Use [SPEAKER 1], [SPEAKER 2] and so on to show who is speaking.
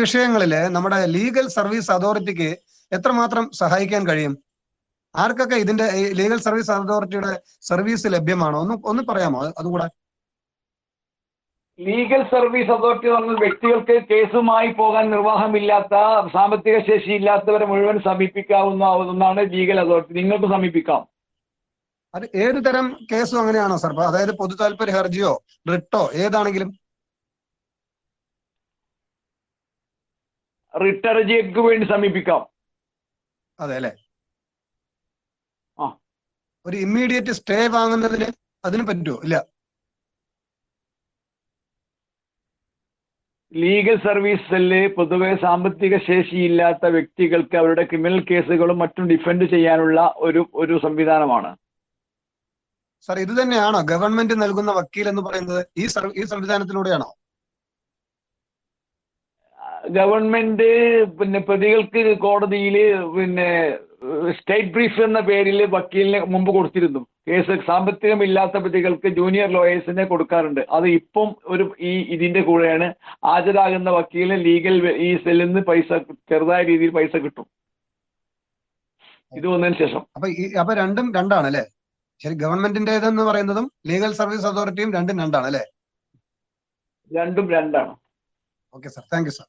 [SPEAKER 1] വിഷയങ്ങളിൽ നമ്മുടെ legal service അതോറിറ്റിക്ക് എത്രമാത്രം സഹായിക്കാൻ കഴിയും? ആർക്കൊക്കെ ഇതിന്റെ ലീഗൽ സർവീസ് അതോറിറ്റിയുടെ സർവീസ് ലഭ്യമാണോ? ഒന്ന് ഒന്ന് പറയാമോ അത് അതുകൂടെ?
[SPEAKER 2] ലീഗൽ സർവീസ് അതോറിറ്റി പറഞ്ഞ വ്യക്തികൾക്ക് കേസുമായി പോകാൻ നിർവാഹമില്ലാത്ത സാമ്പത്തിക ശേഷി ഇല്ലാത്തവരെ മുഴുവൻ സമീപിക്കാവുന്ന ഒന്നാണ് ലീഗൽ അതോറിറ്റി നിങ്ങൾക്ക് സമീപിക്കാം.
[SPEAKER 1] അത് ഏത് തരം കേസും അങ്ങനെയാണോ സർ അതായത് പൊതു താല്പര്യ ഹർജിയോ റിട്ടോ ഏതാണെങ്കിലും?
[SPEAKER 2] റിട്ടർജിക്ക് വേണ്ടി സമീപിക്കാം.
[SPEAKER 1] അതെ അല്ലെ?
[SPEAKER 2] ആ.
[SPEAKER 1] ഒരു ഇമ്മീഡിയറ്റ് സ്റ്റേ വാങ്ങുന്നതിന് അതിന് പറ്റുമോ? ഇല്ല.
[SPEAKER 2] ലീഗൽ സർവീസ് സെല്ല് പൊതുവെ സാമ്പത്തിക ശേഷിയില്ലാത്ത വ്യക്തികൾക്ക് അവരുടെ ക്രിമിനൽ കേസുകളും മറ്റും ഡിഫെൻഡ് ചെയ്യാനുള്ള ഒരു ഒരു സംവിധാനമാണ്.
[SPEAKER 1] സാർ ഇത് തന്നെയാണോ ഗവൺമെന്റ് നൽകുന്ന വക്കീൽ എന്ന് പറയുന്നത്? ഈ ഈ സംവിധാനത്തിലൂടെയാണോ?
[SPEAKER 2] ഗവൺമെന്റ് പിന്നെ പ്രതികൾക്ക് കോടതിയിൽ പിന്നെ സ്റ്റേറ്റ് ബ്രീഫ് എന്ന പേരിൽ വക്കീലിനെ മുമ്പ് കൊടുത്തിരുന്നു. കേസ് സാമ്പത്തികമില്ലാത്ത പ്രതികൾക്ക് ജൂനിയർ ലോയേഴ്സിനെ കൊടുക്കാറുണ്ട്. അത് ഇപ്പം ഒരു ഈ ഇതിന്റെ കൂടെയാണ് ഹാജരാകുന്ന വക്കീലിന് ലീഗൽ ഈ സെല്ലിൽ നിന്ന് പൈസ ചെറുതായ രീതിയിൽ പൈസ കിട്ടും. ഇത് വന്നതിന് ശേഷം.
[SPEAKER 1] അപ്പൊ അപ്പൊ രണ്ടും രണ്ടാണ് അല്ലെ ശരി ഗവൺമെന്റിന്റേതെന്ന് പറയുന്നതും ലീഗൽ സർവീസ് അതോറിറ്റിയും രണ്ടും രണ്ടാണ് അല്ലെ
[SPEAKER 2] രണ്ടും രണ്ടാണ്.
[SPEAKER 1] Okay sir thank you sir.